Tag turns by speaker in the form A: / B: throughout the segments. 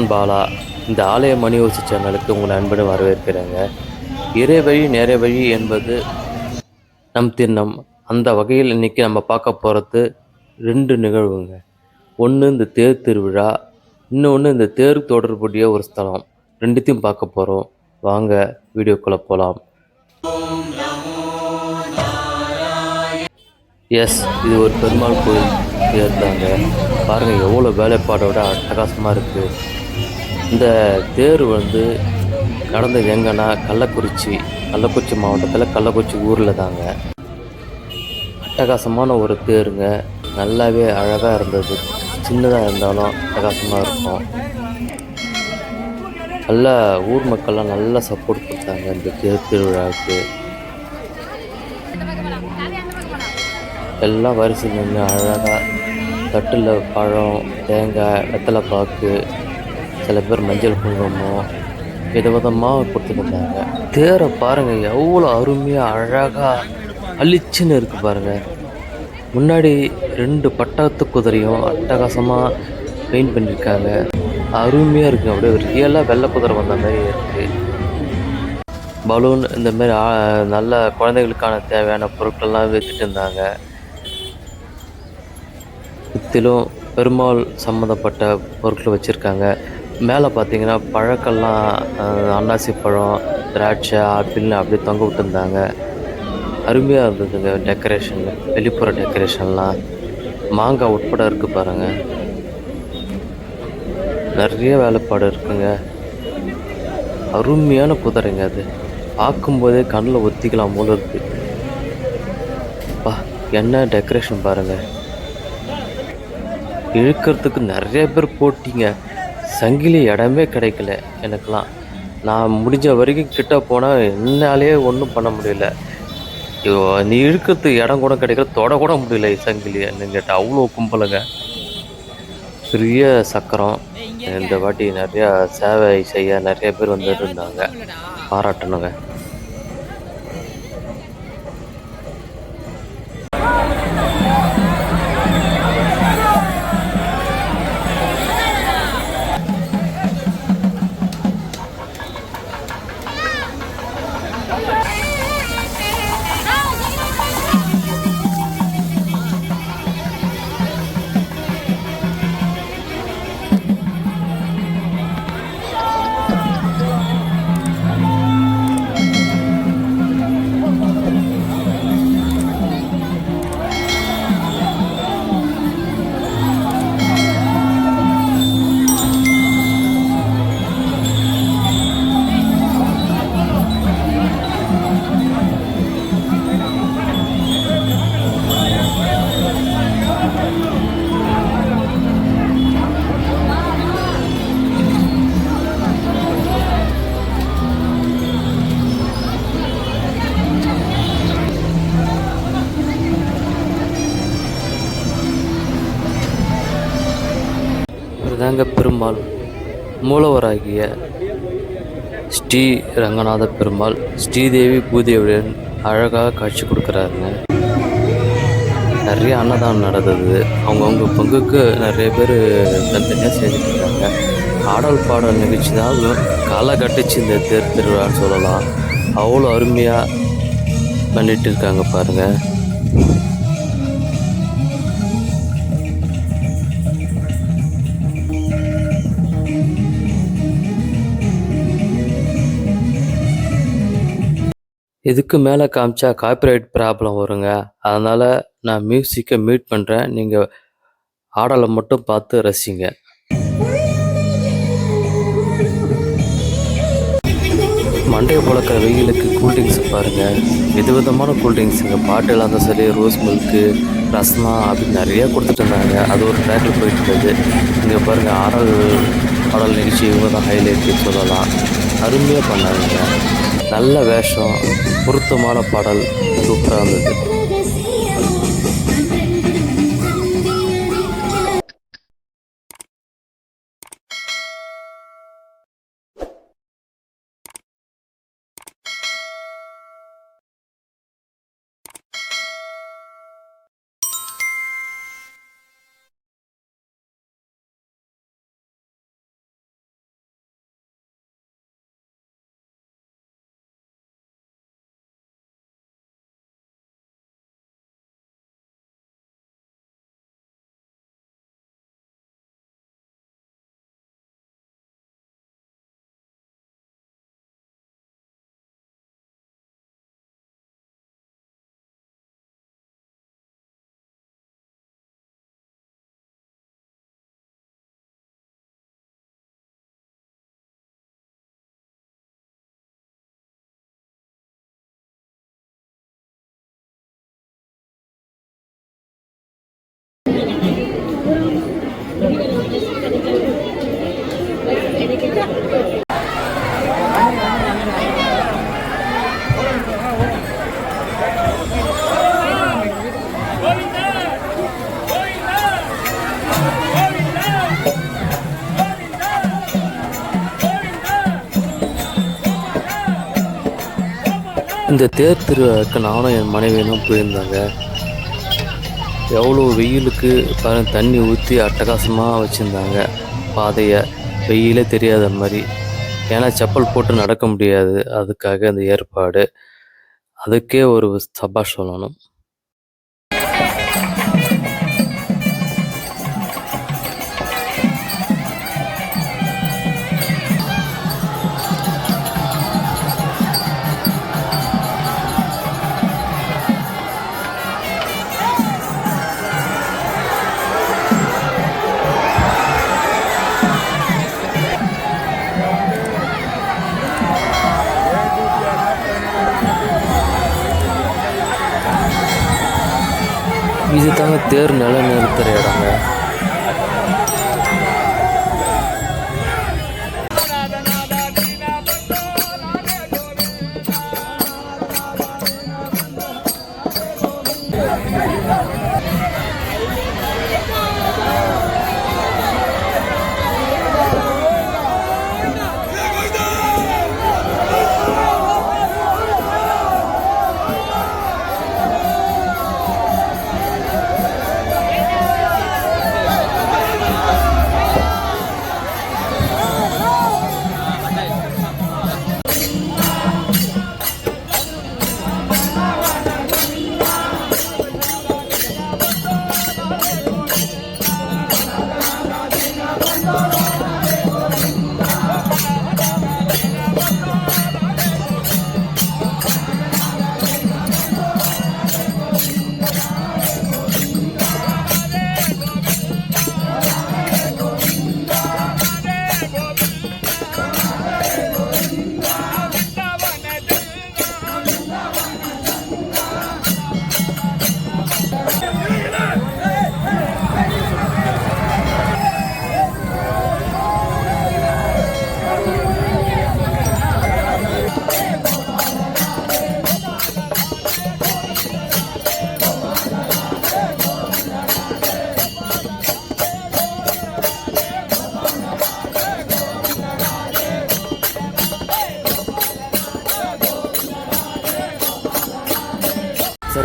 A: நான் பாலா. இந்த ஆலய மணி ஓசி சேனலுக்கு உங்களை அன்புடன் வரவேற்கிறேங்க. நேர வழி என்பது நம் திண்ணம். அந்த வகையில் இன்னைக்கு நம்ம பார்க்க போகிறது ரெண்டு நிகழ்வுங்க. ஒன்று இந்த தேர் திருவிழா இன்னொன்று இந்த தேர் தொடர்புடைய ஒரு ஸ்தலம். ரெண்டுத்தையும் பார்க்க போகிறோம் வாங்க வீடியோக்குள்ளே போகலாம் எஸ் இது ஒரு பெருமாள் கோயில் தேர் தாங்க பாருங்கள் எவ்வளோ வேலைப்பாடோட அட்டகாசமாக இருக்குது இந்த தேர் வந்து நடந்தது எங்கன்னா கள்ளக்குறிச்சி கள்ளக்குறிச்சி மாவட்டத்தில் கள்ளக்குறிச்சி ஊரில் தாங்க. அட்டகாசமான ஒரு தேருங்க. நல்லாவே அழகாக இருந்தது. சின்னதாக இருந்தாலும் அட்டகாசமாக இருக்கும். நல்லா ஊர் மக்கள்லாம் நல்லா சப்போர்ட் கொடுத்தாங்க இந்த தேர் திருவிழாவுக்கு. எல்லாம் வரிசை நின்று அழகாக தட்டில் பழம் தேங்காய் வெத்தலை பாக்கு சில பேர் மஞ்சள் குங்குமம் விதவிதமாக கொடுத்துருந்தாங்க. தேரை பாருங்கள் எவ்வளோ அருமையாக அழகாக அழிச்சுன்னு இருக்குது பாருங்கள் முன்னாடி ரெண்டு பட்டாத்து குதிரையும் அட்டகாசமாக பெயிண்ட் பண்ணியிருக்காங்க அருமையாக இருக்குது அப்படியே ரியலாக வெள்ளை குதிரை வந்த மாதிரி இருக்குது பலூன் இந்த மாதிரி நல்ல குழந்தைகளுக்கான தேவையான பொருட்கள்லாம் விற்றுட்டு இருந்தாங்க. சுற்றிலும் பெருமாள் சம்மந்தப்பட்ட பொருட்கள் வச்சுருக்காங்க. மேலே பார்த்தீங்கன்னா பழக்கெல்லாம் அன்னாசி பழம் திராட்சை ஆப்பிள்னு அப்படியே தொங்க விட்டுருந்தாங்க. அருமையாக இருந்ததுங்க டெக்கரேஷன் வெளிப்புற டெக்கரேஷன்லாம் மாங்காய் உட்பட இருக்குது பாருங்கள் நிறைய வேலைப்பாடு இருக்குங்க. அருமையான குதிரைங்க அது. பார்க்கும்போதே கண்ணில் ஒத்திக்கலாம் போல இருக்கு. பா என்ன டெக்கரேஷன் பாருங்கள் இழுக்கிறதுக்கு நிறைய பேர் போட்டிங்க. சங்கிலி இடமே கிடைக்கல எனக்கெலாம் நான் முடிஞ்ச வரைக்கும் கிட்ட போனால் என்னாலே ஒன்றும் பண்ண முடியல. ஐயோ, நீ இழுக்கிறதுக்கு இடம் கூட கிடைக்கல தொட கூட முடியல சங்கிலி கேட்டால் அவ்வளோ கும்பலுங்க. பெரிய சக்கரம். இந்த வாட்டி நிறையா சேவை செய்ய நிறைய பேர் வந்துட்டு இருந்தாங்க. பாராட்டணுங்க. தாங்க பெருமாள். மூலவராகிய ஸ்ரீ ரங்கநாத பெருமாள் ஸ்ரீதேவி பூதேவியுடன் அழகாக காட்சி கொடுக்குறாருங்க. நிறைய அன்னதானம் நடந்தது. அவங்கவுங்க பங்குக்கு நிறைய பேர் தனித்தனியாக செஞ்சுட்டு இருக்காங்க ஆடல் பாடல் நிகழ்ச்சி தான் களை கட்டுச்சு இந்த தேர் திருவிழான்னு சொல்லலாம். அவ்வளோ அருமையாக பண்ணிட்டு இருக்காங்க பாருங்கள் இதுக்கு மேலே காமிச்சா காப்பிரைட் ப்ராப்ளம் வருங்க. அதனால் நான் மியூசிக்கை மியூட் பண்ணுறேன் நீங்கள் ஆடலை மட்டும் பார்த்து ரசிங்க. மண்டையை புழக்கிற வெயிலுக்கு கூல்ட்ரிங்க்ஸ் பாருங்கள் விதவிதமான கூல்ட்ரிங்க்ஸுங்க பாட்டு இல்லாத சரி ரோஸ் மில்க்கு ரஸ்னா அப்படின்னு நிறைய கொடுத்துட்டு இருந்தாங்க. அது ஒரு ட்ராக்கில் போயிட்டு இருந்தது. இங்கே பாருங்கள் ஆடல் பாடல் நிகழ்ச்சி இவங்க தான் ஹைலைட்டு சொல்லலாம். அருமையாக பண்ணாங்க. நல்ல வேஷம் பொருத்தமான பாடல் சூப்பராக இருந்தது. இந்த தேர் திருவிழாவுக்கு நானும் என் மனைவியும் போயிருந்தாங்க. எவ்வளோ வெயிலுக்கு பாருங்க தண்ணி ஊற்றி அட்டகாசமாக வச்சுருந்தாங்க. பாதையை வெயிலே தெரியாத மாதிரி. ஏன்னா செப்பல் போட்டு நடக்க முடியாது. அதுக்காக அந்த ஏற்பாடு. அதுக்கே ஒரு சபாஷ் சொல்லணும். இது தாங்க தேர் நில நிறுத்துற இடங்க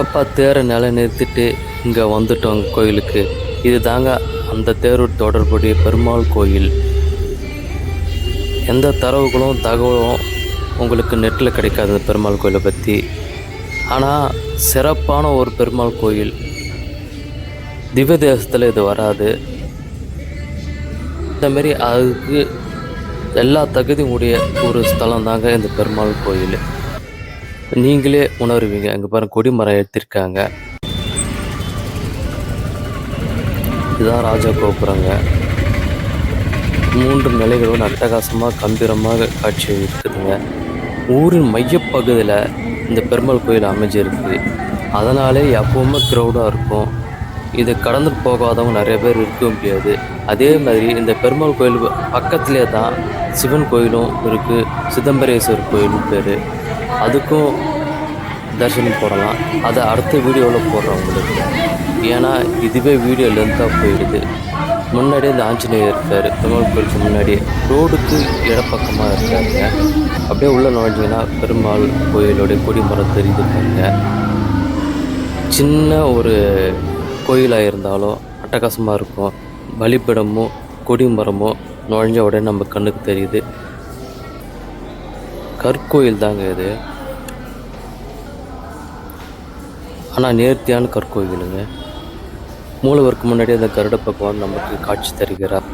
A: சிறப்பாக தேரை நிலை நிறுத்திட்டு இங்கே வந்துட்டோம் கோயிலுக்கு? இது தாங்க அந்த தேரோட தொடர்புடைய பெருமாள் கோயில். எந்த தரவுகளும் தகவலும் உங்களுக்கு நெட்டில் கிடைக்காது இந்த பெருமாள் கோயிலை பற்றி ஆனால் சிறப்பான ஒரு பெருமாள் கோயில். திவ்ய தேசத்தில் இது வராது. இந்தமாரி அதுக்கு எல்லா தகுதியும் உடைய ஒரு ஸ்தலம் தாங்க இந்த பெருமாள் கோயில். நீங்களே உணருவீங்க. அங்கே பாருங்க கொடிமரம் எடுத்திருக்காங்க இதுதான் ராஜா கோபுரங்க. மூன்று நிலைகளும் அட்டகாசமாக கம்பீரமாக காட்சி இருக்குதுங்க ஊரின் மையப்பகுதியில் இந்த பெருமாள் கோயில் அமைஞ்சிருக்குது. அதனாலே எப்பவுமே க்ரௌடாக இருக்கும். இதை கடந்து போகாதவங்க நிறைய பேர் இருக்க முடியாது. அதே மாதிரி இந்த பெருமாள் கோயில் பக்கத்துலேயே தான் சிவன் கோயிலும் இருக்குது சிதம்பரேஸ்வர் கோயிலும் பேர். அதுக்கும் தரிசனம் போடலாம். அதை அடுத்த வீடியோவில் போடுறோம் உங்களுக்கு. ஏன்னா இதுவே வீடியோ லென்த்தாக போயிடுது. முன்னாடியே இந்த ஆஞ்சநேயர் இருக்கார். பெருமாள் கோயிலுக்கு முன்னாடி ரோடுக்கு இடப்பக்கமாக இருக்காருங்க. அப்படியே உள்ளே நுழைஞ்சிங்கன்னா பெருமாள் கோயிலோடைய கொடிமரம் தெரியுது பாருங்க சின்ன ஒரு கோயிலாக இருந்தாலும் அட்டகாசமாக இருக்கும். பலிப்பிடமும் கொடிமரமும் நுழைஞ்ச உடனே நம்ம கண்ணுக்கு தெரியுது. கற்கோயில் தாங்க இது. ஆனால் நேர்த்தியான கற்கோயிலுங்க மூலவருக்கு முன்னாடி அந்த கருட பகவான் நமக்கு காட்சி தருகிறார்.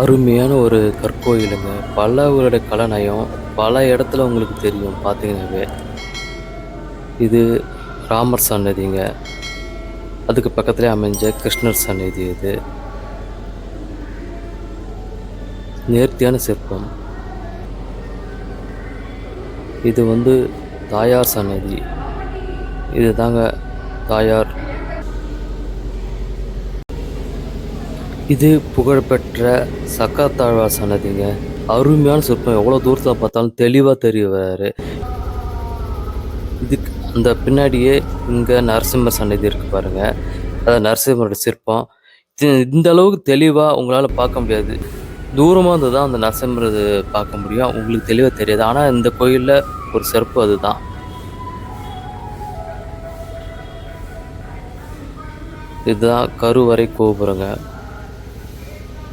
A: அருமையான ஒரு கற்கோயிலுங்க. பல அவருடைய கலநயம் பல இடத்துல உங்களுக்கு தெரியும் பார்த்தீங்கன்னாவே இது ராமர் சன்னதிங்க. அதுக்கு பக்கத்துலேயே அமைஞ்ச கிருஷ்ணர் சன்னதி இது. நேர்த்தியான சிற்பம். இது வந்து தாயார் சன்னதி. இது தாங்க தாயார். இது புகழ்பெற்ற சக்கரத்தாழ்வா சன்னதிங்க. அருமையான சிற்பம். எவ்வளோ தூரத்தில் பார்த்தாலும் தெளிவாக தெரிவார் இதுக்கு அந்த பின்னாடியே இங்கே நரசிம்மர் சன்னதி இருக்கு பாருங்கள் அதாவது நரசிம்மரோட சிற்பம். இது இந்த அளவுக்கு தெளிவாக உங்களால் பார்க்க முடியாது. தூரமாக இருந்து தான் அந்த நசம்புறது பார்க்க முடியும். உங்களுக்கு தெளிவாக தெரியாது. ஆனால் இந்த கோயிலில் ஒரு சிறப்பு அதுதான். இதுதான் கருவறை கோபுரங்க.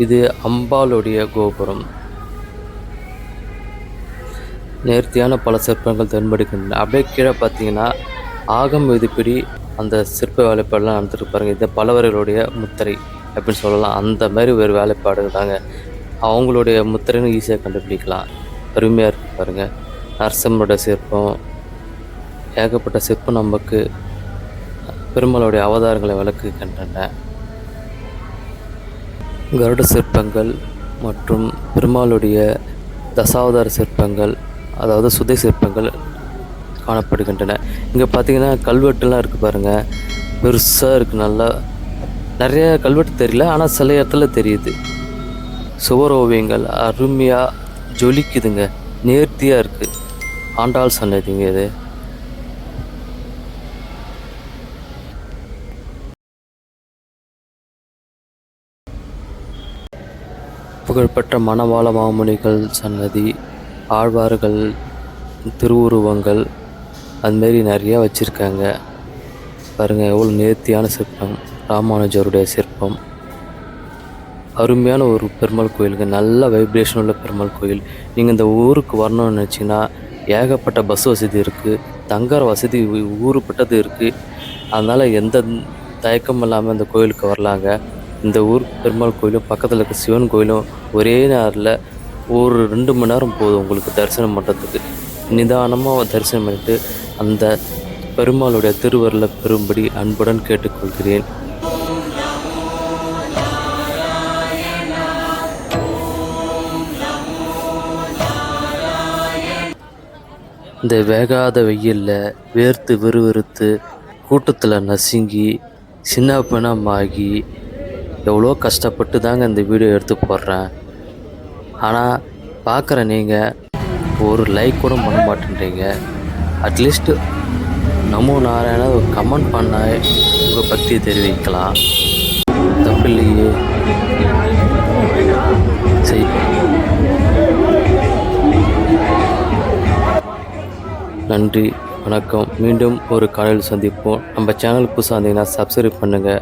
A: இது அம்பாளுடைய கோபுரம். நேர்த்தியான பல சிற்பங்கள் தென்படுகின்றன. அப்படியே கீழே பார்த்தீங்கன்னா ஆகம் விதிப்படி அந்த சிற்ப வேலைப்பாடுலாம் நடந்துட்டு பாருங்கள் இது பலவர்களுடைய முத்திரை அப்படின்னு சொல்லலாம். அந்த மாதிரி ஒரு வேலைப்பாடு தாங்க. அவங்களுடைய முத்திரைன்னு ஈஸியாக கண்டுபிடிக்கலாம். அருமையாக இருக்கு பாருங்கள் நரசிம்மரோட சிற்பம் ஏகப்பட்ட சிற்பம் நமக்கு பெருமாளுடைய அவதாரங்களை விளக்குகின்றன கருட சிற்பங்கள் மற்றும் பெருமாளுடைய தசாவதார சிற்பங்கள் அதாவது சுதை சிற்பங்கள் காணப்படுகின்றன. இங்கே பார்த்தீங்கன்னா கல்வெட்டுலாம் இருக்குது பாருங்கள் பெருசாக இருக்குது நல்லா நிறைய கல்வெட்டு தெரியல ஆனால் சில இடத்துல தெரியுது. சுவர் ஓவியங்கள் அருமையாக ஜொலிக்குதுங்க. நேர்த்தியாக இருக்குது ஆண்டாள் சன்னதிங்க இது. புகழ்பெற்ற மணவாள மாமுனிகள் சன்னதி ஆழ்வார்கள் திருவுருவங்கள் அதுமாரி நிறையா வச்சுருக்காங்க. பாருங்கள் எவ்வளோ நேர்த்தியான சிற்பம். ராமானுஜருடைய சிற்பம். அருமையான ஒரு பெருமாள் கோயிலுங்க. நல்ல வைப்ரேஷன் உள்ள பெருமாள் கோயில். நீங்கள் இந்த ஊருக்கு வரணும்னு நினச்சிங்கன்னா ஏகப்பட்ட பஸ் வசதி இருக்குது தங்குற வசதி ஊருப்பட்டது இருக்குது அதனால் எந்த தயக்கமும் இல்லாமல் இந்த கோயிலுக்கு வரலாங்க. இந்த ஊர் பெருமாள் கோயிலும் பக்கத்தில் இருக்க சிவன் கோயிலும் ஒரே நேரில் ஒரு ரெண்டு மணி நேரம் போதும் உங்களுக்கு தரிசனம் பண்ணுறதுக்கு நிதானமாக தரிசனம் பண்ணிட்டு அந்த பெருமாளுடைய திருவருளை பெறும்படி அன்புடன் கேட்டுக்கொள்கிறேன். இந்த வேகாத வெயிலில் வேர்த்து விறுவிறுத்து கூட்டத்தில் நசுங்கி சின்ன பிணமாகி எவ்வளோ கஷ்டப்பட்டு தாங்க இந்த வீடியோ எடுத்து போடுறேன். ஆனால் பார்க்குற நீங்கள் ஒரு லைக் கூட பண்ண மாட்டேன்றீங்க. அட்லீஸ்ட் நமோ நாராயண ஒரு கமெண்ட் பண்ண உங்கள் பற்றி தெரிவிக்கலாம். தப்பில்லையே. நன்றி வணக்கம். மீண்டும் ஒரு காலையில் சந்திப்போம். நம்ம சேனல் புதுசாக இருந்தீங்கன்னா சப்ஸ்கிரைப் பண்ணுங்கள்